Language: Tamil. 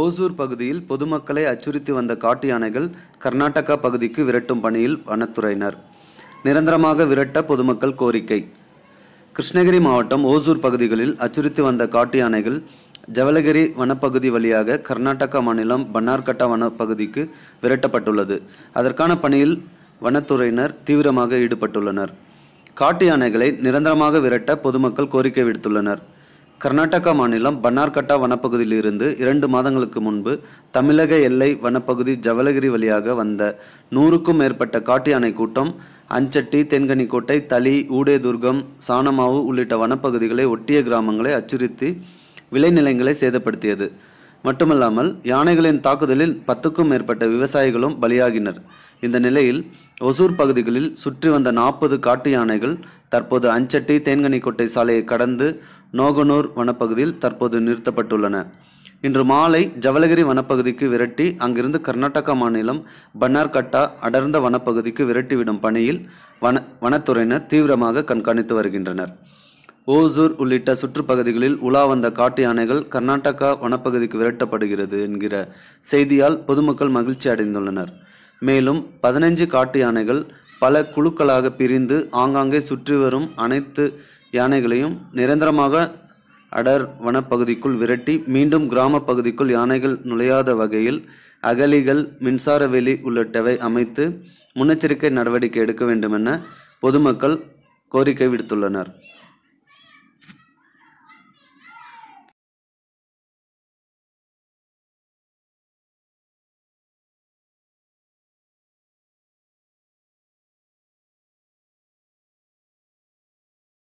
ஓசூர் பகுதியில் பொதுமக்களை அச்சுறுத்தி வந்த காட்டு யானைகள் கர்நாடகா பகுதிக்கு விரட்டும் பணியில் வனத்துறையினர். நிரந்தரமாக விரட்ட பொதுமக்கள் கோரிக்கை. கிருஷ்ணகிரி மாவட்டம் ஓசூர் பகுதிகளில் அச்சுறுத்தி வந்த காட்டு யானைகள் ஜவலகிரி வனப்பகுதி வழியாக கர்நாடகா மாநிலம் பன்னார்கட்டா வனப்பகுதிக்கு விரட்டப்பட்டுள்ளது. அதற்கான பணியில் வனத்துறையினர் தீவிரமாக ஈடுபட்டுள்ளனர். காட்டு யானைகளை நிரந்தரமாக விரட்ட பொதுமக்கள் கோரிக்கை விடுத்துள்ளனர். கர்நாடகா மாநிலம் பன்னார்கட்டா வனப்பகுதியிலிருந்து இரண்டு மாதங்களுக்கு முன்பு தமிழக எல்லை வனப்பகுதி ஜவலகிரி வழியாக வந்த நூறுக்கும் மேற்பட்ட காட்டு யானை கூட்டம் அஞ்சட்டி தென்கனிக்கோட்டை தளி ஊடேதுர்கம் சாணமாவு உள்ளிட்ட வனப்பகுதிகளை ஒட்டிய கிராமங்களை அச்சுறுத்தி விளைநிலங்களை சேதப்படுத்தியது. மட்டுமல்லாமல் யானைகளின் தாக்குதலில் பத்துக்கும் மேற்பட்ட விவசாயிகளும் பலியாகினர். இந்த நிலையில் ஒசூர் பகுதிகளில் சுற்றி வந்த நாற்பது காட்டு யானைகள் தற்போது அஞ்சட்டி தேன்கனிக்கோட்டை சாலையை கடந்து நோகனூர் வனப்பகுதியில் தற்போது நிறுத்தப்பட்டுள்ளன. இன்று மாலை ஜவலகிரி வனப்பகுதிக்கு விரட்டி அங்கிருந்து கர்நாடகா மாநிலம் பன்னார்கட்டா அடர்ந்த வனப்பகுதிக்கு விரட்டிவிடும் பணியில் வன வனத்துறையினர் தீவிரமாக கண்காணித்து வருகின்றனர். ஓசூர் உள்ளிட்ட சுற்றுப்பகுதிகளில் உலா வந்த காட்டு யானைகள் கர்நாடகா வனப்பகுதிக்கு விரட்டப்படுகிறது என்கிற செய்தியால் பொதுமக்கள் மகிழ்ச்சி அடைந்துள்ளனர். மேலும் பதினைஞ்சு காட்டு யானைகள் பல குழுக்களாக பிரிந்து ஆங்காங்கே சுற்றி வரும் அனைத்து யானைகளையும் நிரந்தரமாக அடர் வனப்பகுதிக்குள் விரட்டி மீண்டும் கிராம பகுதிக்குள் யானைகள் நுழையாத வகையில் அகலிகள் மின்சார வெளி உள்ளிட்டவை அமைத்து முன்னெச்சரிக்கை நடவடிக்கை எடுக்க வேண்டுமென பொதுமக்கள் கோரிக்கை விடுத்துள்ளனர்.